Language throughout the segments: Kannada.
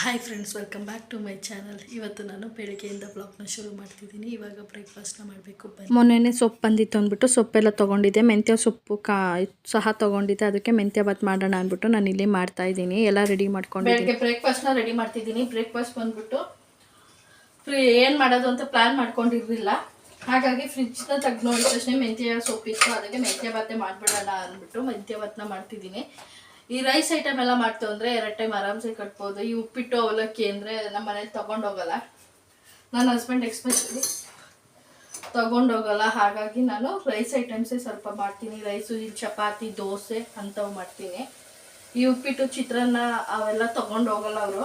Hi friends welcome back to my channel ಇವತ್ತು ನಾನು ಬೆಳಗ್ಗೆಯಿಂದ ಬ್ಲಾಗ್ನ ಶುರು ಮಾಡ್ತಿದ್ದೀನಿ. ಇವಾಗ ಬ್ರೇಕ್ಫಾಸ್ಟ್ನ ಮಾಡಬೇಕು. ಮೊನ್ನೆ ಮೊನ್ನೆನೇ ಸೊಪ್ಪು ಬಂದಿತ್ತು ಅಂದ್ಬಿಟ್ಟು ಸೊಪ್ಪೆಲ್ಲ ತೊಗೊಂಡಿದ್ದೆ. ಮೆಂತ್ಯ ಸೊಪ್ಪು ಕಾ ಸಹ ತೊಗೊಂಡಿದ್ದೆ. ಅದಕ್ಕೆ ಮೆಂತ್ಯ ಬಾತ್ ಮಾಡೋಣ ಅಂದ್ಬಿಟ್ಟು ನಾನು ಇಲ್ಲಿ ಮಾಡ್ತಾ ಇದ್ದೀನಿ. ಎಲ್ಲ ರೆಡಿ ಮಾಡ್ಕೊಂಡಿದ್ದೀನಿ. ಬೆಳಗ್ಗೆ ಬ್ರೇಕ್ಫಾಸ್ಟ್ನ ರೆಡಿ ಮಾಡ್ತಿದ್ದೀನಿ. ಬ್ರೇಕ್ಫಾಸ್ಟ್ ಬಂದ್ಬಿಟ್ಟು ಫ್ರೀ ಏನು ಮಾಡೋದು ಅಂತ ಪ್ಲ್ಯಾನ್ ಮಾಡ್ಕೊಂಡಿರಲಿಲ್ಲ. ಹಾಗಾಗಿ ಫ್ರಿಜ್ನ ತೆಗ್ದು ನೋಡಿದ ತಕ್ಷಣ ಮೆಂತ್ಯ ಸೊಪ್ಪಿತ್ತು. ಅದಕ್ಕೆ ಮೆಂತ್ಯ ಬಾತೆ ಮಾಡಿಬಿಡೋಣ ಅಂದ್ಬಿಟ್ಟು ಮೆಂತ್ಯ ಬಾತ್ನ ಮಾಡ್ತಿದ್ದೀನಿ. ಈ ರೈಸ್ ಐಟಮ್ ಎಲ್ಲ ಮಾಡ್ತೇವೆ ಅಂದರೆ ಎರಡು ಟೈಮ್ ಆರಾಮ್ಸೆ ಕಟ್ಬೋದು. ಈ ಉಪ್ಪಿಟ್ಟು, ಅವಲಕ್ಕಿ ಅಂದರೆ ನಮ್ಮ ಮನೇಲಿ ತೊಗೊಂಡೋಗಲ್ಲ. ನನ್ನ ಹಸ್ಬೆಂಡ್ ಎಕ್ಸ್ಪೆಷಲಿ ತಗೊಂಡೋಗಲ್ಲ. ಹಾಗಾಗಿ ನಾನು ರೈಸ್ ಐಟಮ್ಸೇ ಸ್ವಲ್ಪ ಮಾಡ್ತೀನಿ. ರೈಸು ಚಪಾತಿ, ದೋಸೆ ಅಂಥವು ಮಾಡ್ತೀನಿ. ಈ ಉಪ್ಪಿಟ್ಟು, ಚಿತ್ರಾನ್ನ ಅವೆಲ್ಲ ತಗೊಂಡೋಗಲ್ಲ ಅವರು.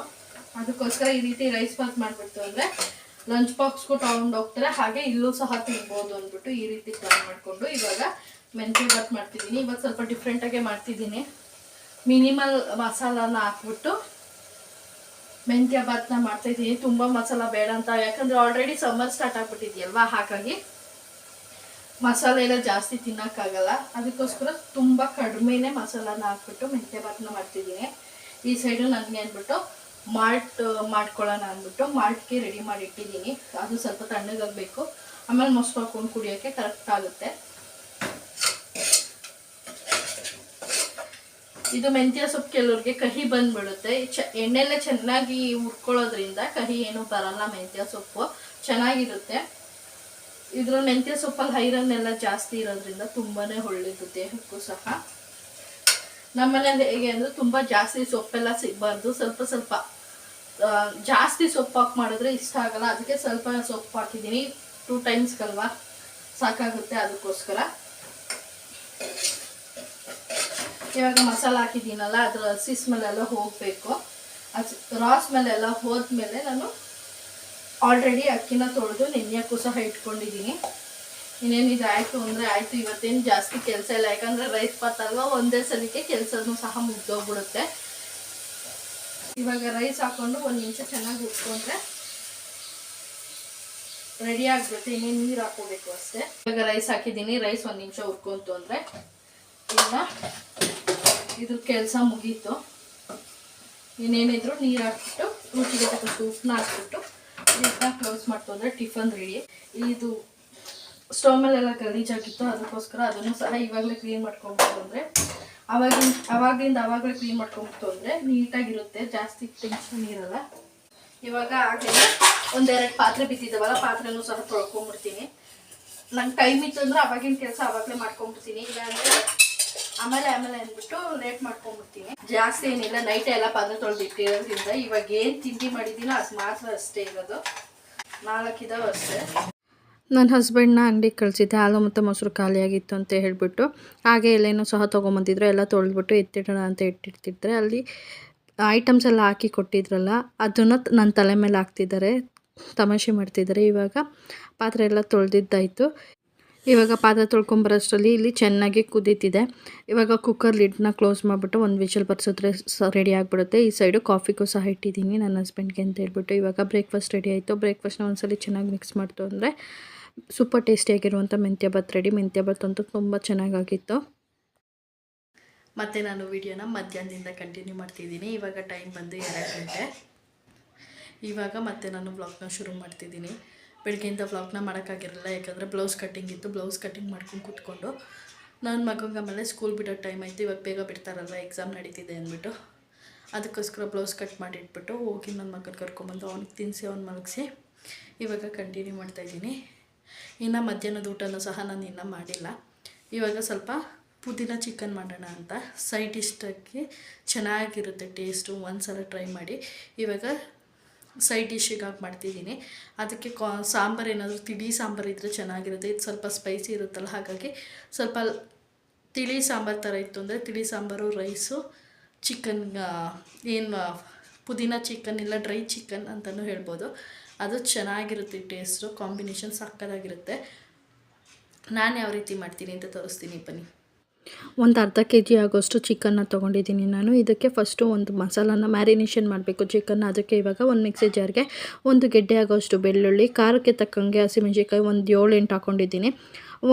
ಅದಕ್ಕೋಸ್ಕರ ಈ ರೀತಿ ರೈಸ್ ಬಾತ್ ಮಾಡಿಬಿಡ್ತು ಅಂದರೆ ಲಂಚ್ ಬಾಕ್ಸ್ಗೂ ತಗೊಂಡೋಗ್ತಾರೆ. ಹಾಗೆ ಇಲ್ಲೂ ಸಹ ತಿನ್ಬೋದು ಅಂದ್ಬಿಟ್ಟು ಈ ರೀತಿ ಪ್ಲಾನ್ ಮಾಡಿಕೊಂಡು ಇವಾಗ ಮೆಂತ್ಯ ಬಾತ್ ಮಾಡ್ತಿದ್ದೀನಿ. ಇವಾಗ ಸ್ವಲ್ಪ ಡಿಫ್ರೆಂಟಾಗೆ ಮಾಡ್ತಿದ್ದೀನಿ. ಮಿನಿಮಲ್ ಮಸಾಲಾನ ಹಾಕ್ಬಿಟ್ಟು ಮೆಂತ್ಯ ಭಾತ್ನ ಮಾಡ್ತಾ ಇದ್ದೀನಿ. ತುಂಬ ಮಸಾಲ ಬೇಡ ಅಂತ. ಯಾಕಂದ್ರೆ ಆಲ್ರೆಡಿ ಸಮ್ಮರ್ ಸ್ಟಾರ್ಟ್ ಆಗ್ಬಿಟ್ಟಿದೆಯಲ್ವಾ? ಹಾಗಾಗಿ ಮಸಾಲೆ ಎಲ್ಲ ಜಾಸ್ತಿ ತಿನ್ನೋಕ್ಕಾಗಲ್ಲ. ಅದಕ್ಕೋಸ್ಕರ ತುಂಬ ಕಡಿಮೆನೆ ಮಸಾಲಾನ ಹಾಕ್ಬಿಟ್ಟು ಮೆಂತ್ಯ ಭಾತ್ನ ಮಾಡ್ತಿದ್ದೀನಿ. ಈ ಸೈಡು ನನಗೆ ಅಂದ್ಬಿಟ್ಟು ಮಾಲ್ಟ್ ಮಾಡ್ಕೊಳ್ಳೋಣ ಅಂದ್ಬಿಟ್ಟು ಮಾಲ್ಟ್ಗೆ ರೆಡಿ ಮಾಡಿ ಇಟ್ಟಿದ್ದೀನಿ. ಅದು ಸ್ವಲ್ಪ ತಣ್ಣಗಾಗಬೇಕು. ಆಮೇಲೆ ಮೊಸರು ಹಾಕೊಂಡು ಕುಡಿಯೋಕ್ಕೆ ಕರೆಕ್ಟ್ ಆಗುತ್ತೆ. ಇದು ಮೆಂತ್ಯ ಸೊಪ್ಪು ಕೆಲವ್ರಿಗೆ ಕಹಿ ಬಂದ್ಬಿಡುತ್ತೆ. ಚ ಎಣ್ಣೆಲ್ಲ ಚೆನ್ನಾಗಿ ಹುರ್ಕೊಳ್ಳೋದ್ರಿಂದ ಕಹಿ ಏನು ಬರಲ್ಲ ಮೆಂತ್ಯ ಸೊಪ್ಪು. ಚೆನ್ನಾಗಿರುತ್ತೆ. ಇದ್ರ ಮೆಂತ್ಯ ಸೊಪ್ಪಲ್ಲಿ ಐರನ್ ಎಲ್ಲ ಜಾಸ್ತಿ ಇರೋದ್ರಿಂದ ತುಂಬಾ ಒಳ್ಳೇದು ದೇಹಕ್ಕೂ ಸಹ. ನಮ್ಮನೇಲಿ ಹೇಗೆ ಅಂದರೆ ತುಂಬ ಜಾಸ್ತಿ ಸೊಪ್ಪೆಲ್ಲ ಸಿಗಬಾರ್ದು. ಸ್ವಲ್ಪ ಸ್ವಲ್ಪ ಜಾಸ್ತಿ ಸೊಪ್ಪು ಹಾಕಿ ಮಾಡಿದ್ರೆ ಇಷ್ಟ ಆಗಲ್ಲ. ಅದಕ್ಕೆ ಸ್ವಲ್ಪ ಸೊಪ್ಪು ಹಾಕಿದ್ದೀನಿ. ಟೂ ಟೈಮ್ಸ್ಗಲ್ವಾ ಸಾಕಾಗುತ್ತೆ ಅದಕ್ಕೋಸ್ಕರ. ಇವಾಗ ಮಸಾಲ ಹಾಕಿದ್ದೀನಲ್ಲ, ಅದ್ರ ಹಸಿ ಸ್ಮೆಲ್ ಎಲ್ಲ ಹೋಗಬೇಕು. ರಾ ಸ್ಮೆಲ್ ಎಲ್ಲ ಹೋದ್ಮೇಲೆ ನಾನು ಆಲ್ರೆಡಿ ಅಕ್ಕಿನ ತೊಳೆದು ನೆನೆಯೋಕ್ಕೂ ಸಹ ಇಟ್ಕೊಂಡಿದ್ದೀನಿ. ಇನ್ನೇನು ಇದಾಯಿತು ಅಂದರೆ ಆಯಿತು, ಇವತ್ತೇನು ಜಾಸ್ತಿ ಕೆಲಸ ಇಲ್ಲ. ಯಾಕಂದರೆ ರೈಸ್ ಪಾತಲ್ವ ಒಂದೇ ಸಲಕ್ಕೆ ಕೆಲಸನೂ ಸಹ ಮುಗ್ದೋಗ್ಬಿಡುತ್ತೆ. ಇವಾಗ ರೈಸ್ ಹಾಕ್ಕೊಂಡು ಒಂದು ನಿಮಿಷ ಚೆನ್ನಾಗಿ ಉಟ್ಕೊಂಡ್ರೆ ರೆಡಿ ಆಗ್ಬಿಡುತ್ತೆ. ಇನ್ನೇನು ನೀರು ಹಾಕೋಬೇಕು ಅಷ್ಟೇ. ಇವಾಗ ರೈಸ್ ಹಾಕಿದ್ದೀನಿ. ರೈಸ್ ಒಂದು ನಿಮಿಷ ಉಟ್ಕೊಂತು ಅಂದರೆ ಇನ್ನು ಇದ್ರ ಕೆಲಸ ಮುಗೀತು. ಇನ್ನೇನಿದ್ರು ನೀರು ಹಾಕ್ಬಿಟ್ಟು, ರುಚಿಗೆ ತಕ್ಕಷ್ಟು ಉಪ್ಪನ್ನ ಹಾಕ್ಬಿಟ್ಟು, ಇದನ್ನ ಕ್ಲೋಸ್ ಮಾಡ್ತಂದ್ರೆ ಟಿಫನ್ ರೆಡಿ ಇದು ಸ್ಟವ್ ಮೇಲೆಲ್ಲ ಗಲೀಜಾಗಿತ್ತು ಅದಕ್ಕೋಸ್ಕರ ಅದನ್ನು ಸಹ ಇವಾಗಲೇ ಕ್ಲೀನ್ ಮಾಡ್ಕೊಬೇಕು ಅಂದರೆ, ಅವಾಗಿನ, ಅವಾಗಿಂದ ಅವಾಗಲೇ ಕ್ಲೀನ್ ಮಾಡ್ಕೊಂಬಿಟ್ಟು ಅಂದರೆ ನೀಟಾಗಿರುತ್ತೆ, ಜಾಸ್ತಿ ಟೆನ್ಷನ್ ಇರಲ್ಲ. ಇವಾಗ ಹಾಗೆ ಒಂದೆರಡು ಪಾತ್ರೆ ಬಿದ್ದಿದ್ದಾವಲ್ಲ ಪಾತ್ರೆನೂ ಸಹ ತೊಳ್ಕೊಂಬಿಡ್ತೀನಿ ನಂಗೆ ಟೈಮ್ ಇತ್ತು ಅಂದ್ರೆ ಅವಾಗಿನ ಕೆಲಸ ಅವಾಗಲೇ ಮಾಡ್ಕೊಂಬಿಡ್ತೀನಿ ಇಲ್ಲಾಂದರೆ ಆಮೇಲೆ ಆಮೇಲೆ ಅಂದ್ಬಿಟ್ಟು ಲೇಟ್ ಮಾಡ್ಕೊಂಡ್ಬಿಡ್ತೀನಿ. ಜಾಸ್ತಿ ಏನಿಲ್ಲ ನೈಟ್ ಎಲ್ಲ ಪಾತ್ರೆ ತೊಳೆದು ಇಟ್ಟಿರೋದ್ರಿಂದ ಇವಾಗ ಏನು ತಿಂಡಿ ಮಾಡಿದ್ದೀನೋ ಅದು ಮಾತ್ರ ಅಷ್ಟೇ ಇರೋದು. ನಾಲ್ಕಿದಾವೆ ಅಷ್ಟೇ. ನನ್ನ ಹಸ್ಬೆಂಡ್ನ ಅಂಗಡಿಗೆ ಕಳಿಸಿದ್ದೆ, ಹಾಲು ಮತ್ತು ಮೊಸರು ಖಾಲಿಯಾಗಿತ್ತು ಅಂತ ಹೇಳಿಬಿಟ್ಟು. ಹಾಗೆ ಎಲ್ಲೇನೋ ಸಹ ತೊಗೊಂಬಂದಿದ್ರು, ಎಲ್ಲ ತೊಳೆದ್ಬಿಟ್ಟು ಎತ್ತಿಡೋಣ ಅಂತ ಇಟ್ಟಿರ್ತಿದ್ರೆ ಅಲ್ಲಿ ಐಟಮ್ಸ್ ಎಲ್ಲ ಹಾಕಿ ಕೊಟ್ಟಿದ್ರಲ್ಲ, ಅದನ್ನು ನನ್ನ ತಲೆ ಮೇಲೆ ಹಾಕ್ತಿದ್ದಾರೆ, ತಮಾಷೆ ಮಾಡ್ತಿದ್ದಾರೆ. ಇವಾಗ ಪಾತ್ರೆ ಎಲ್ಲ ತೊಳೆದಿದ್ದಾಯಿತು. ಇವಾಗ ಪಾತ್ರೆ ತೊಳ್ಕೊಂಬರೋಷ್ಟರಲ್ಲಿ ಇಲ್ಲಿ ಚೆನ್ನಾಗಿ ಕುದೀತಿದೆ. ಇವಾಗ ಕುಕ್ಕರ್ ಲಿಡ್ನ ಕ್ಲೋಸ್ ಮಾಡಿಬಿಟ್ಟು ಒಂದು ವಿಷಲ್ ಬರ್ಸಿದ್ರೆ ಸ ರೆಡಿ ಆಗಿಬಿಡುತ್ತೆ. ಈ ಸೈಡು ಕಾಫಿಗೂ ಸಹ ಇಟ್ಟಿದ್ದೀನಿ ನನ್ನ ಹಸ್ಬೆಂಡ್ಗೆ ಅಂತ ಹೇಳ್ಬಿಟ್ಟು. ಇವಾಗ ಬ್ರೇಕ್ಫಾಸ್ಟ್ ರೆಡಿ ಆಯಿತು. ಬ್ರೇಕ್ಫಾಸ್ಟ್ನ ಒಂದ್ಸಲಿ ಚೆನ್ನಾಗಿ ಮಿಕ್ಸ್ ಮಾಡ್ತು ಅಂದರೆ ಸೂಪರ್ ಟೇಸ್ಟಿಯಾಗಿರುವಂಥ ಮೆಂತ್ಯ ಭಾತ್ ರೆಡಿ ಮೆಂತ್ಯ ಭಾತ್ ಅಂತೂ ತುಂಬ ಚೆನ್ನಾಗಾಗಿತ್ತು. ಮತ್ತು ನಾನು ವಿಡಿಯೋನ ಮಧ್ಯಾಹ್ನದಿಂದ ಕಂಟಿನ್ಯೂ ಮಾಡ್ತಿದ್ದೀನಿ. ಇವಾಗ ಟೈಮ್ ಬಂದು ಎರಡು ಗಂಟೆ. ಇವಾಗ ಮತ್ತೆ ನಾನು ಬ್ಲಾಗ್ನ ಶುರು ಮಾಡ್ತಿದ್ದೀನಿ. ಬೆಳಗ್ಗೆಯಿಂದ ವ್ಲಾಗ್ನ ಮಾಡೋಕ್ಕಾಗಿರಲಿಲ್ಲ. ಯಾಕಂದರೆ ಬ್ಲೌಸ್ ಕಟ್ಟಿಂಗ್ ಇತ್ತು. ಬ್ಲೌಸ್ ಕಟ್ಟಿಂಗ್ ಮಾಡ್ಕೊಂಡು ಕೂತ್ಕೊಂಡು ನನ್ನ ಮಗಂಗೆ ಆಮೇಲೆ ಸ್ಕೂಲ್ ಬಿಡೋ ಟೈಮ್ ಆಯಿತು. ಇವಾಗ ಬೇಗ ಬಿಡ್ತಾರಲ್ಲ ಎಕ್ಸಾಮ್ ನಡೀತಿದೆ ಅಂದ್ಬಿಟ್ಟು. ಅದಕ್ಕೋಸ್ಕರ ಬ್ಲೌಸ್ ಕಟ್ ಮಾಡಿಟ್ಬಿಟ್ಟು ಹೋಗಿ ನನ್ನ ಮಗನ ಕರ್ಕೊಂಬಂದು ಅವ್ನಿಗೆ ತಿನ್ನಿಸಿ ಅವ್ನು ಮಲಗಿಸಿ. ಇವಾಗ ಕಂಟಿನ್ಯೂ ಮಾಡ್ತಾಯಿದ್ದೀನಿ ಇನ್ನು ಮಧ್ಯಾಹ್ನದ ಊಟನೂ ಸಹ ನಾನು ಇನ್ನೂ ಮಾಡಿಲ್ಲ. ಇವಾಗ ಸ್ವಲ್ಪ ಪುದೀನ ಚಿಕನ್ ಮಾಡೋಣ ಅಂತ. ಸೈಡ್ ಚೆನ್ನಾಗಿರುತ್ತೆ ಟೇಸ್ಟು ಒಂದು ಸಲ ಟ್ರೈ ಮಾಡಿ. ಇವಾಗ ಸೈಡ್ ಡಿಶ್ಗಾಗಿ ಮಾಡ್ತಿದ್ದೀನಿ. ಅದಕ್ಕೆ ಕಾ, ಸಾಂಬಾರು ಏನಾದರೂ ತಿಳಿ ಸಾಂಬಾರು ಇದ್ದರೆ ಚೆನ್ನಾಗಿರುತ್ತೆ. ಇದು ಸ್ವಲ್ಪ ಸ್ಪೈಸಿ ಇರುತ್ತಲ್ಲ, ಹಾಗಾಗಿ ಸ್ವಲ್ಪ ತಿಳಿ ಸಾಂಬಾರು ಥರ ಇತ್ತು ಅಂದರೆ ತಿಳಿ ಸಾಂಬಾರು ರೈಸು ಚಿಕನ್ ಏನು ಪುದೀನ ಚಿಕನ್ ಇಲ್ಲ ಡ್ರೈ ಚಿಕನ್ ಅಂತಲೂ ಹೇಳ್ಬೋದು. ಅದು ಚೆನ್ನಾಗಿರುತ್ತೆ ಟೇಸ್ಟು ಕಾಂಬಿನೇಷನ್ ಸಕ್ಕದಾಗಿರುತ್ತೆ ನಾನು ಯಾವ ರೀತಿ ಮಾಡ್ತೀನಿ ಅಂತ ತೋರಿಸ್ತೀನಿ, ಬನ್ನಿ. ಒಂದು ಅರ್ಧ ಕೆ ಜಿ ಆಗೋಷ್ಟು ಚಿಕನ್ನ ತೊಗೊಂಡಿದ್ದೀನಿ ನಾನು. ಇದಕ್ಕೆ ಫಸ್ಟು ಒಂದು ಮಸಾಲಾನ ಮ್ಯಾರಿನೇಷನ್ ಮಾಡಬೇಕು. ಚಿಕನ್ನ ಅದಕ್ಕೆ ಇವಾಗ ಒಂದು ಮಿಕ್ಸಿ ಜಾರ್ಗೆ ಒಂದು ಗೆಡ್ಡೆ ಆಗೋಷ್ಟು ಬೆಳ್ಳುಳ್ಳಿ, ಖಾರಕ್ಕೆ ತಕ್ಕಂಗೆ ಹಸಿಮೆಣ್ಸಿನ್ಕಾಯಿ ಒಂದು ಏಳು ಎಂಟು ಹಾಕ್ಕೊಂಡಿದ್ದೀನಿ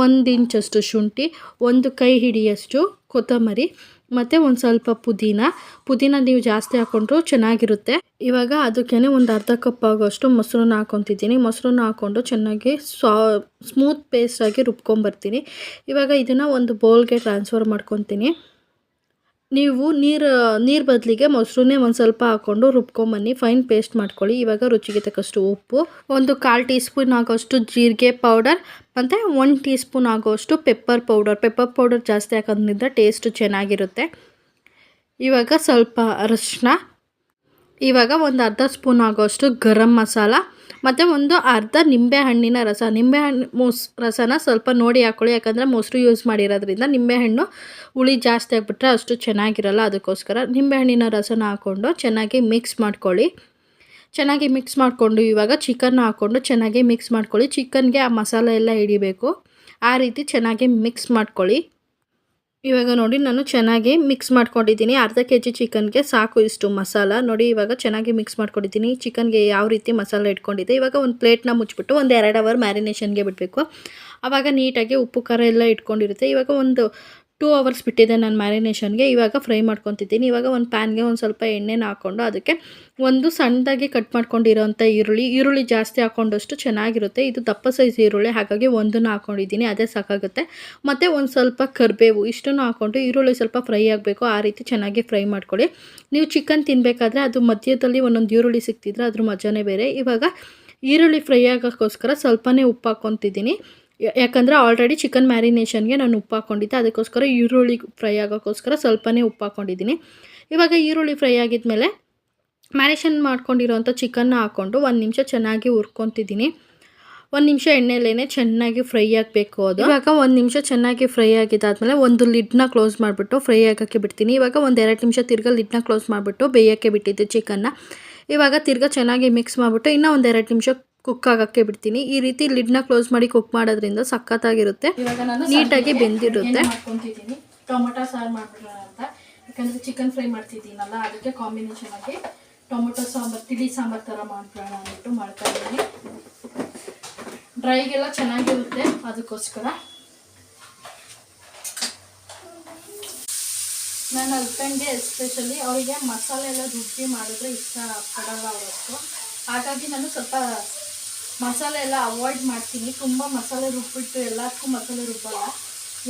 ಒಂದು ಇಂಚಷ್ಟು ಶುಂಠಿ, ಒಂದು ಕೈ ಹಿಡಿಯಷ್ಟು ಕೊತ್ತಂಬರಿ ಮತ್ತು ಒಂದು ಸ್ವಲ್ಪ ಪುದೀನ. ಪುದೀನ ನೀವು ಜಾಸ್ತಿ ಹಾಕ್ಕೊಂಡ್ರು ಚೆನ್ನಾಗಿರುತ್ತೆ. ಇವಾಗ ಅದಕ್ಕೇ ಒಂದು ಅರ್ಧ ಕಪ್ ಆಗೋಷ್ಟು ಮೊಸರನ್ನ ಹಾಕ್ಕೊತಿದ್ದೀನಿ ಮೊಸರನ್ನ ಹಾಕ್ಕೊಂಡು ಚೆನ್ನಾಗಿ ಸಾ ಸ್ಮೂತ್ ಪೇಸ್ಟಾಗಿ ರುಬ್ಕೊಂಬರ್ತೀನಿ ಇವಾಗ ಇದನ್ನು ಒಂದು ಬೌಲ್ಗೆ ಟ್ರಾನ್ಸ್ಫರ್ ಮಾಡ್ಕೊತೀನಿ. ನೀವು ನೀರು ನೀರು ಬದಲಿಗೆ ಮೊಸರನ್ನೇ ಒಂದು ಸ್ವಲ್ಪ ಹಾಕ್ಕೊಂಡು ರುಬ್ಕೊಂಬನ್ನಿ. ಫೈನ್ ಪೇಸ್ಟ್ ಮಾಡ್ಕೊಳ್ಳಿ. ಇವಾಗ ರುಚಿಗೆ ತಕ್ಕಷ್ಟು ಉಪ್ಪು, ಒಂದು ಕಾಲು ಟೀ ಸ್ಪೂನ್ ಆಗೋಷ್ಟು ಜೀರಿಗೆ ಪೌಡರ್ ಮತ್ತು ಒಂದು ಟೀ ಸ್ಪೂನ್ ಆಗೋಷ್ಟು ಪೆಪ್ಪರ್ ಪೌಡರ್ ಪೆಪ್ಪರ್ ಪೌಡರ್ ಜಾಸ್ತಿ ಹಾಕೋದ್ರಿಂದ ಟೇಸ್ಟು ಚೆನ್ನಾಗಿರುತ್ತೆ. ಇವಾಗ ಸ್ವಲ್ಪ ಅರಶಿನ ಇವಾಗ ಒಂದು ಅರ್ಧ ಸ್ಪೂನ್ ಆಗೋಷ್ಟು ಗರಂ ಮಸಾಲ. ಮತ್ತು ಒಂದು ಅರ್ಧ ನಿಂಬೆಹಣ್ಣಿನ ರಸ. ನಿಂಬೆಹಣ್ಣು ಮೊಸ್ ರಸನ ಸ್ವಲ್ಪ ನೋಡಿ ಹಾಕ್ಕೊಳ್ಳಿ ಯಾಕಂದರೆ ಮೊಸರು ಯೂಸ್ ಮಾಡಿರೋದ್ರಿಂದ ನಿಂಬೆಹಣ್ಣು ಹುಳಿ ಜಾಸ್ತಿ ಆಗಿಬಿಟ್ರೆ ಅಷ್ಟು ಚೆನ್ನಾಗಿರಲ್ಲ. ಅದಕ್ಕೋಸ್ಕರ ನಿಂಬೆಹಣ್ಣಿನ ರಸನ ಹಾಕ್ಕೊಂಡು ಚೆನ್ನಾಗಿ ಮಿಕ್ಸ್ ಮಾಡ್ಕೊಳ್ಳಿ. ಚೆನ್ನಾಗಿ ಮಿಕ್ಸ್ ಮಾಡಿಕೊಂಡು ಇವಾಗ ಚಿಕನ್ ಹಾಕ್ಕೊಂಡು ಚೆನ್ನಾಗಿ ಮಿಕ್ಸ್ ಮಾಡ್ಕೊಳ್ಳಿ. ಚಿಕನ್ಗೆ ಆ ಮಸಾಲೆ ಎಲ್ಲ ಹಿಡಿಬೇಕು. ಆ ರೀತಿ ಚೆನ್ನಾಗಿ ಮಿಕ್ಸ್ ಮಾಡ್ಕೊಳ್ಳಿ. ಇವಾಗ ನೋಡಿ ನಾನು ಚೆನ್ನಾಗಿ ಮಿಕ್ಸ್ ಮಾಡ್ಕೊಂಡಿದ್ದೀನಿ. ಅರ್ಧ ಕೆ ಜಿ ಚಿಕನ್ಗೆ ಸಾಕು ಇಷ್ಟು ಮಸಾಲ. ನೋಡಿ ಇವಾಗ ಚೆನ್ನಾಗಿ ಮಿಕ್ಸ್ ಮಾಡ್ಕೊಂಡಿದ್ದೀನಿ. ಚಿಕನ್ಗೆ ಯಾವ ರೀತಿ ಮಸಾಲ ಇಟ್ಕೊಂಡಿದ್ದೆ. ಇವಾಗ ಒಂದು ಪ್ಲೇಟ್ನ ಮುಚ್ಚಿಬಿಟ್ಟು ಒಂದು ಎರಡು ಅವರ್ ಮ್ಯಾರಿನೇಷನ್ಗೆ ಬಿಡಬೇಕು. ಆವಾಗ ನೀಟಾಗಿ ಉಪ್ಪು ಖಾರ ಎಲ್ಲ ಇಟ್ಕೊಂಡಿರುತ್ತೆ. ಇವಾಗ ಒಂದು ಟೂ ಅವರ್ಸ್ ಬಿಟ್ಟಿದೆ ನಾನು ಮ್ಯಾರಿನೇಷನ್ಗೆ. ಇವಾಗ ಫ್ರೈ ಮಾಡ್ಕೊತಿದ್ದೀನಿ. ಇವಾಗ ಒಂದು ಪ್ಯಾನ್ಗೆ ಒಂದು ಸ್ವಲ್ಪ ಎಣ್ಣೆನ ಹಾಕ್ಕೊಂಡು ಅದಕ್ಕೆ ಒಂದು ಸಣ್ಣದಾಗಿ ಕಟ್ ಮಾಡ್ಕೊಂಡಿರೋಂಥ ಈರುಳ್ಳಿ ಈರುಳ್ಳಿ ಜಾಸ್ತಿ ಹಾಕ್ಕೊಂಡಷ್ಟು ಚೆನ್ನಾಗಿರುತ್ತೆ. ಇದು ದಪ್ಪ ಸೈಜ್ ಈರುಳ್ಳಿ, ಹಾಗಾಗಿ ಒಂದನ್ನು ಹಾಕ್ಕೊಂಡಿದ್ದೀನಿ ಅದೇ ಸಾಕಾಗುತ್ತೆ. ಮತ್ತು ಒಂದು ಸ್ವಲ್ಪ ಕರಿಬೇವು, ಇಷ್ಟನ್ನು ಹಾಕ್ಕೊಂಡು ಈರುಳ್ಳಿ ಸ್ವಲ್ಪ ಫ್ರೈ ಆಗಬೇಕು. ಆ ರೀತಿ ಚೆನ್ನಾಗಿ ಫ್ರೈ ಮಾಡ್ಕೊಳ್ಳಿ. ನೀವು ಚಿಕನ್ ತಿನ್ನಬೇಕಾದ್ರೆ ಅದು ಮಧ್ಯದಲ್ಲಿ ಒಂದೊಂದು ಈರುಳ್ಳಿ ಸಿಕ್ತಿದ್ರೆ ಅದ್ರ ಮಜಾನೇ ಬೇರೆ. ಇವಾಗ ಈರುಳ್ಳಿ ಫ್ರೈ ಆಗೋಕ್ಕೋಸ್ಕರ ಸ್ವಲ್ಪನೇ ಉಪ್ಪು ಹಾಕ್ಕೊತಿದ್ದೀನಿ. ಯಾಕಂದರೆ ಆಲ್ರೆಡಿ ಚಿಕನ್ ಮ್ಯಾರಿನೇಷನ್ಗೆ ನಾನು ಉಪ್ಪು ಹಾಕ್ಕೊಂಡಿದ್ದೆ ಅದಕ್ಕೋಸ್ಕರ ಈರುಳ್ಳಿ ಫ್ರೈ ಆಗೋಕ್ಕೋಸ್ಕರ ಸ್ವಲ್ಪನೇ ಉಪ್ಪು ಹಾಕ್ಕೊಂಡಿದ್ದೀನಿ ಇವಾಗ ಈರುಳ್ಳಿ ಫ್ರೈ ಆಗಿದ್ಮೇಲೆ ಮ್ಯಾರಿನೇಷನ್ ಮಾಡ್ಕೊಂಡಿರೋಂಥ ಚಿಕನ್ನ ಹಾಕ್ಕೊಂಡು ಒಂದು ನಿಮಿಷ ಚೆನ್ನಾಗಿ ಹುರ್ಕೊತಿದ್ದೀನಿ. ಒಂದು ನಿಮಿಷ ಎಣ್ಣೆಲೇನೆ ಚೆನ್ನಾಗಿ ಫ್ರೈ ಆಗಬೇಕು ಅದು. ಇವಾಗ ಒಂದು ನಿಮಿಷ ಚೆನ್ನಾಗಿ ಫ್ರೈ ಆಗಿದ್ದಾದಮೇಲೆ ಒಂದು ಲಿಡ್ನ ಕ್ಲೋಸ್ ಮಾಡಿಬಿಟ್ಟು ಫ್ರೈ ಆಗೋಕ್ಕೆ ಬಿಡ್ತೀನಿ. ಇವಾಗ ಒಂದು ಎರಡು ನಿಮಿಷ ತಿರ್ಗಾ ಲಿಡ್ನ ಕ್ಲೋಸ್ ಮಾಡಿಬಿಟ್ಟು ಬೇಯೋಕ್ಕೆ ಬಿಟ್ಟಿದ್ದೆ ಚಿಕನ್ನ ಇವಾಗ ತಿರ್ಗಾ ಚೆನ್ನಾಗಿ ಮಿಕ್ಸ್ ಮಾಡಿಬಿಟ್ಟು ಇನ್ನೂ ಒಂದು ಎರಡು ನಿಮಿಷ ಕುಕ್ ಆಗೋಕ್ಕೆ ಬಿಡ್ತೀನಿ. ಈ ರೀತಿ ಲಿಡ್ನ ಕ್ಲೋಸ್ ಮಾಡಿ ಕುಕ್ ಮಾಡೋದ್ರಿಂದ ಸಖತ್ತಾಗಿರುತ್ತೆ. ನೀಟಾಗಿ ಬೆಂದಿರುತ್ತೆ. ಟೊಮೆಟೊ ಸಾರು ಮಾಡ್ಬಿಡೋಣ ಅಂತ. ಯಾಕಂದರೆ ಚಿಕನ್ ಫ್ರೈ ಮಾಡ್ತಿದ್ದೀನಲ್ಲ, ಅದಕ್ಕೆ ಕಾಂಬಿನೇಷನ್ ಆಗಿ ಟೊಮೊಟೊ ಸಾಂಬಾರ್, ತಿಳಿ ಸಾಂಬಾರ್ ಥರ ಮಾಡ್ಬಿಡೋಣ ಅಂದ್ಬಿಟ್ಟು ಮಾಡ್ತಾ ಇದ್ದೀನಿ. ಡ್ರೈಗೆಲ್ಲ ಚೆನ್ನಾಗಿರುತ್ತೆ ಅದಕ್ಕೋಸ್ಕರ. ನನ್ನ ಹಸ್ಬೆಂಡ್ಗೆ ಎಸ್ಪೆಷಲಿ ಅವರಿಗೆ ಮಸಾಲೆ ಎಲ್ಲ ರುಬ್ಬಿ ಮಾಡಿದ್ರೆ ಇಷ್ಟ ಪಡಲ್ಲ ಅವರಷ್ಟು ಹಾಗಾಗಿ ನಾನು ಸ್ವಲ್ಪ ಮಸಾಲೆ ಎಲ್ಲ ಅವಾಯ್ಡ್ ಮಾಡ್ತೀನಿ. ತುಂಬ ಮಸಾಲೆ ರುಬ್ಬಿಟ್ಟು, ಎಲ್ಲದಕ್ಕೂ ಮಸಾಲೆ ರುಬ್ಬಲ್ಲ.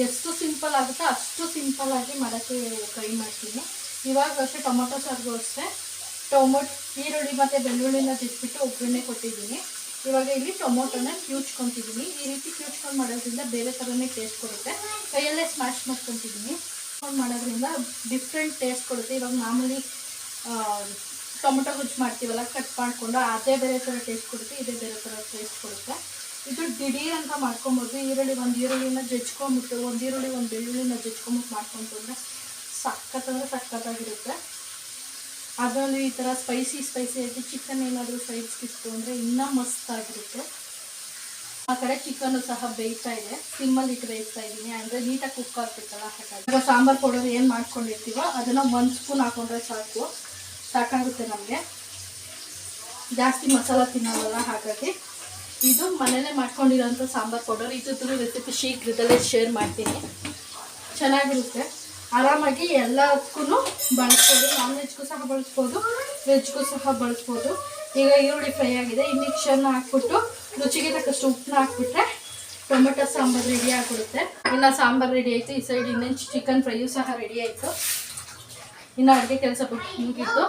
ಎಷ್ಟು ಸಿಂಪಲ್ ಆಗುತ್ತೋ ಅಷ್ಟು ಸಿಂಪಲ್ ಆಗಿ ಮಾಡೋಕ್ಕೆ ಟ್ರೈ ಮಾಡ್ತೀನಿ. ಇವಾಗ ಅಷ್ಟೇ ಟೊಮೊಟೊ ಸಾರಿಗೂ ಅಷ್ಟೇ. ಟೊಮೊಟೊ ಈರುಳ್ಳಿ ಮತ್ತು ಬೆಳ್ಳುಳ್ಳಿನ ತಿಟ್ಬಿಟ್ಟು ಒಗ್ಗರಣೆ ಕೊಟ್ಟಿದ್ದೀನಿ. ಇವಾಗ ಇಲ್ಲಿ ಟೊಮೊಟೊನ ಕ್ಯೂಚ್ಕೊತಿದ್ದೀನಿ. ಈ ರೀತಿ ಕ್ಯೂಚ್ಕೊಂಡು ಮಾಡೋದ್ರಿಂದ ಬೇರೆ ಥರನೇ ಟೇಸ್ಟ್ ಕೊಡುತ್ತೆ. ಕೈಯಲ್ಲೇ ಸ್ಮ್ಯಾಶ್ ಮಾಡ್ಕೊತಿದ್ದೀನಿ. ಮಾಡೋದ್ರಿಂದ ಡಿಫ್ರೆಂಟ್ ಟೇಸ್ಟ್ ಕೊಡುತ್ತೆ. ಇವಾಗ ಮಾಮೂಲಿ ಟೊಮೊಟೊ ಗೊಜ್ಜು ಮಾಡ್ತೀವಲ್ಲ ಕಟ್ ಮಾಡಿಕೊಂಡು ಅದೇ ಬೇರೆ ಥರ ಟೇಸ್ಟ್ ಕೊಡುತ್ತೆ, ಇದೇ ಬೇರೆ ಥರ ಟೇಸ್ಟ್ ಕೊಡುತ್ತೆ. ಇದು ದಿಢೀರ್ ಅಂತ ಮಾಡ್ಕೊಬೋದು. ಈರುಳ್ಳಿ ಒಂದು ಈರುಳ್ಳಿನ ಜಜ್ಕೊಂಬಿಟ್ಟು ಒಂದು ಈರುಳ್ಳಿ ಒಂದು ಬೆಳ್ಳುಳ್ಳಿನ ಜಜ್ಕೊಂಬಿಟ್ಟು ಮಾಡ್ಕೊಂತಂದ್ರೆ ಅಂದರೆ ಸಖತ್ತಾಗಿರುತ್ತೆ ಅದರಲ್ಲಿ ಈ ಥರ ಸ್ಪೈಸಿ ಸ್ಪೈಸಿ ಆಗಿ ಚಿಕನ್ ಏನಾದರೂ ಸೈಡ್ಸ್ಗಿತ್ತು ಅಂದರೆ ಇನ್ನೂ ಮಸ್ತಾಗಿರುತ್ತೆ ಆ ಕಡೆ ಚಿಕನ್ ಸಹ ಬೇಯ್ತಾ ಇದೆ. ಸಿಮ್ಮಲ್ಲಿ ಇಟ್ಟು ಬೇಯಿಸ್ತಾ ಇದ್ದೀನಿ ಅಂದರೆ ನೀಟಾಗಿ ಕುಕ್ ಈಗ ಸಾಂಬಾರ್ ಪೌಡರ್ ಏನು ಮಾಡ್ಕೊಂಡಿರ್ತೀವೋ ಅದನ್ನು ಒಂದು ಸ್ಪೂನ್ ಹಾಕೊಂಡ್ರೆ ಸಾಕು. ಸಾಕಾಗುತ್ತೆ ನಮಗೆ. ಜಾಸ್ತಿ ಮಸಾಲ ತಿನ್ನೋಲ್ಲ ಹಾಗಾಗಿ. ಇದು ಮನೇಲೆ ಮಾಡ್ಕೊಂಡಿರೋಂಥ ಸಾಂಬಾರು ಪೌಡರ್. ಇದ್ರದ್ದು ರೆಸಿಪಿ ಶೀಘ್ರದಲ್ಲೇ ಶೇರ್ ಮಾಡ್ತೀನಿ. ಚೆನ್ನಾಗಿರುತ್ತೆ. ಆರಾಮಾಗಿ ಎಲ್ಲದಕ್ಕೂ ಬಳಸ್ಬೋದು. ನಾನ್ ವೆಜ್ಗೂ ಸಹ ಬಳಸ್ಬೋದು. ವೆಜ್ಗೂ ಸಹ ಬಳಸ್ಬೋದು. ಈಗ ಈರುಳ್ಳಿ ಫ್ರೈ ಆಗಿದೆ. ಈ ಮಿಕ್ಸರ್ನ ಹಾಕ್ಬಿಟ್ಟು ರುಚಿಗೆ ತಕ್ಕಷ್ಟು ಉಪ್ಪನ್ನ ಹಾಕ್ಬಿಟ್ರೆ ಟೊಮೆಟೊ ಸಾಂಬಾರು ರೆಡಿ ಆಗಿಬಿಡುತ್ತೆ ಇನ್ನು ಸಾಂಬಾರು ರೆಡಿ ಆಯಿತು. ಈ ಸೈಡ್ ಇನ್ನೇನು ಚಿಕನ್ ಫ್ರೈಯೂ ಸಹ ರೆಡಿ ಆಯಿತು. ಇನ್ನು ಅಡುಗೆ ಕೆಲಸ ಮುಗೀತು.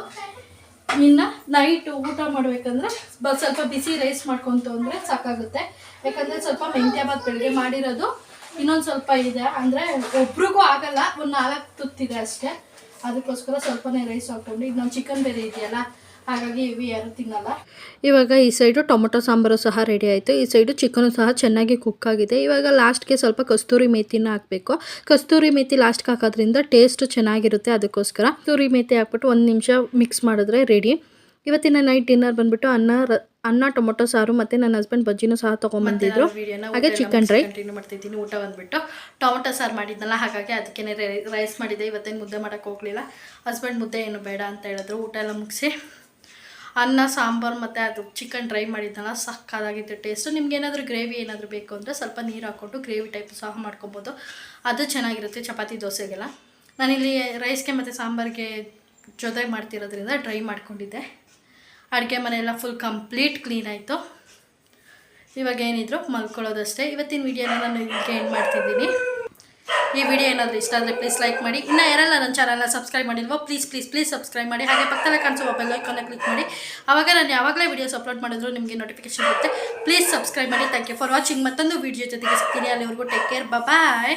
ಇನ್ನು ನೈಟ್ ಊಟ ಮಾಡಬೇಕಂದ್ರೆ ಬ ಸ್ವಲ್ಪ ಬಿಸಿ ರೈಸ್ ಮಾಡ್ಕೊಂತು ಅಂದರೆ ಸಾಕಾಗುತ್ತೆ. ಯಾಕಂದರೆ ಸ್ವಲ್ಪ ಮೆಂತ್ಯ ಬಾತ್ ಬೆಳಗ್ಗೆ ಮಾಡಿರೋದು ಇನ್ನೊಂದು ಸ್ವಲ್ಪ ಇದೆ. ಅಂದರೆ ಒಬ್ರಿಗೂ ಆಗಲ್ಲ, ಒಂದು ನಾಲ್ಕು ತುತ್ತಿದೆ ಅಷ್ಟೇ. ಅದಕ್ಕೋಸ್ಕರ ಸ್ವಲ್ಪನೇ ರೈಸ್ ಹಾಕ್ಕೊಂಡು ಈಗ ನಾವು ಚಿಕನ್ ಬೇರೆ ಇದೆಯಲ್ಲ ಹಾಗಾಗಿ ಇವು ಯಾರು ತಿನ್ನಲ್ಲ. ಇವಾಗ ಈ ಸೈಡು ಟೊಮೊಟೊ ಸಾಂಬಾರು ಸಹ ರೆಡಿ ಆಯಿತು. ಈ ಸೈಡು ಚಿಕನು ಸಹ ಚೆನ್ನಾಗಿ ಕುಕ್ ಆಗಿದೆ. ಇವಾಗ ಲಾಸ್ಟ್ಗೆ ಸ್ವಲ್ಪ ಕಸ್ತೂರಿ ಮೇಥಿನ ಹಾಕಬೇಕು. ಕಸ್ತೂರಿ ಮೇಥಿ ಲಾಸ್ಟ್ಗೆ ಹಾಕೋದ್ರಿಂದ ಟೇಸ್ಟ್ ಚೆನ್ನಾಗಿರುತ್ತೆ ಅದಕ್ಕೋಸ್ಕರ. ಕಸ್ತೂರಿ ಮೇಥಿ ಹಾಕ್ಬಿಟ್ಟು ಒಂದು ನಿಮಿಷ ಮಿಕ್ಸ್ ಮಾಡಿದ್ರೆ ರೆಡಿ ಇವತ್ತಿನ ನೈಟ್ ಡಿನ್ನರ್ ಬಂದ್ಬಿಟ್ಟು ಅನ್ನ ಅನ್ನ ಟೊಮೊಟೊ ಸಾರು ಮತ್ತು ನನ್ನ ಹಸ್ಬೆಂಡ್ ಬಜ್ಜಿನೂ ಸಹ ತೊಗೊಂಬಂದಿದ್ರು ಹಾಗೆ ಚಿಕನ್ ರೈ ಕಂಟಿನ್ಯೂ ಮಾಡ್ತಿದ್ದೀನಿ. ಊಟ ಬಂದ್ಬಿಟ್ಟು ಟೊಮೊಟೊ ಸಾರು ಮಾಡಿದ್ನಲ್ಲ ಹಾಗಾಗಿ ಅದಕ್ಕೆ ರೈಸ್ ಮಾಡಿದೆ. ಇವತ್ತೇನು ಮುದ್ದೆ ಮಾಡೋಕ್ಕೆ ಹೋಗಲಿಲ್ಲ. ಹಸ್ಬೆಂಡ್ ಮುದ್ದೆ ಏನು ಬೇಡ ಅಂತ ಹೇಳಿದ್ರು. ಊಟ ಎಲ್ಲ ಮುಗಿಸಿ. ಅನ್ನ, ಸಾಂಬಾರು ಮತ್ತು ಅದು ಚಿಕನ್ ಡ್ರೈ ಮಾಡಿದ್ದಲ್ಲ ಸಕ್ಕದಾಗಿತ್ತು ಟೇಸ್ಟು ನಿಮ್ಗೆ ಏನಾದರೂ ಗ್ರೇವಿ ಏನಾದರೂ ಬೇಕು ಅಂದರೆ ಸ್ವಲ್ಪ ನೀರು ಹಾಕ್ಕೊಂಡು ಗ್ರೇವಿ ಟೈಪ್ ಸಹ ಮಾಡ್ಕೊಬೋದು. ಅದು ಚೆನ್ನಾಗಿರುತ್ತೆ ಚಪಾತಿ ದೋಸೆಗೆಲ್ಲ. ನಾನಿಲ್ಲಿ ರೈಸ್ಗೆ ಮತ್ತು ಸಾಂಬಾರಿಗೆ ಜೊತೆ ಮಾಡ್ತಿರೋದ್ರಿಂದ ಡ್ರೈ ಮಾಡ್ಕೊಂಡಿದ್ದೆ. ಅಡುಗೆ ಮನೆಯೆಲ್ಲ ಫುಲ್ ಕಂಪ್ಲೀಟ್ ಕ್ಲೀನ್ ಆಯಿತು. ಇವಾಗ ಏನಿದ್ರು ಮಲ್ಕೊಳ್ಳೋದಷ್ಟೇ. ಇವತ್ತಿನ ವಿಡಿಯೋನ ನಾನು ಇಲ್ಲಿಗೆ ಎಂಡ್ ಮಾಡ್ತಿದ್ದೀನಿ. ಈ ವಿಡಿಯೋ ಏನಾದರೂ ಇಷ್ಟ ಆದರೆ ಪ್ಲೀಸ್ ಲೈಕ್ ಮಾಡಿ. ಇನ್ನೂ ಯಾರೆಲ್ಲ ನನ್ನ ಚಾನಲ್ನ ಸಬ್ಸ್ಕ್ರೈಬ್ ಮಾಡಿಲ್ವೋ ಪ್ಲೀಸ್ ಪ್ಲೀಸ್ ಪ್ಲೀಸ್ ಸಬ್ಸ್ಕ್ರೈಬ್ ಮಾಡಿ. ಹಾಗೆ ಪಕ್ಕದಲ್ಲೇ ಕಾಣಿಸೋ ಬೆಲ್ ಐಕಾನ್ನ ಕ್ಲಿಕ್ ಮಾಡಿ. ಆವಾಗ ನಾನು ಯಾವಾಗಲೇ ವೀಡಿಯೋಸ್ ಅಪ್ಲೋಡ್ ಮಾಡಿದ್ರು ನಿಮಗೆ ನೋಟಿಫಿಕೇಶನ್ ಬರುತ್ತೆ. ಪ್ಲೀಸ್ ಸಬ್ಸ್ಕ್ರೈಬ್ ಮಾಡಿ. ಥ್ಯಾಂಕ್ ಯು ಫಾರ್ ವಾಚಿಂಗ್ ಮತ್ತೊಂದು ವಿಡಿಯೋ ಜೊತೆಗೆ ಸಿಗ್ತೀನಿ. ಅಲ್ಲಿವರೆಗೂ ಟೇಕ್ ಕೇರ್ ಬಾಯ್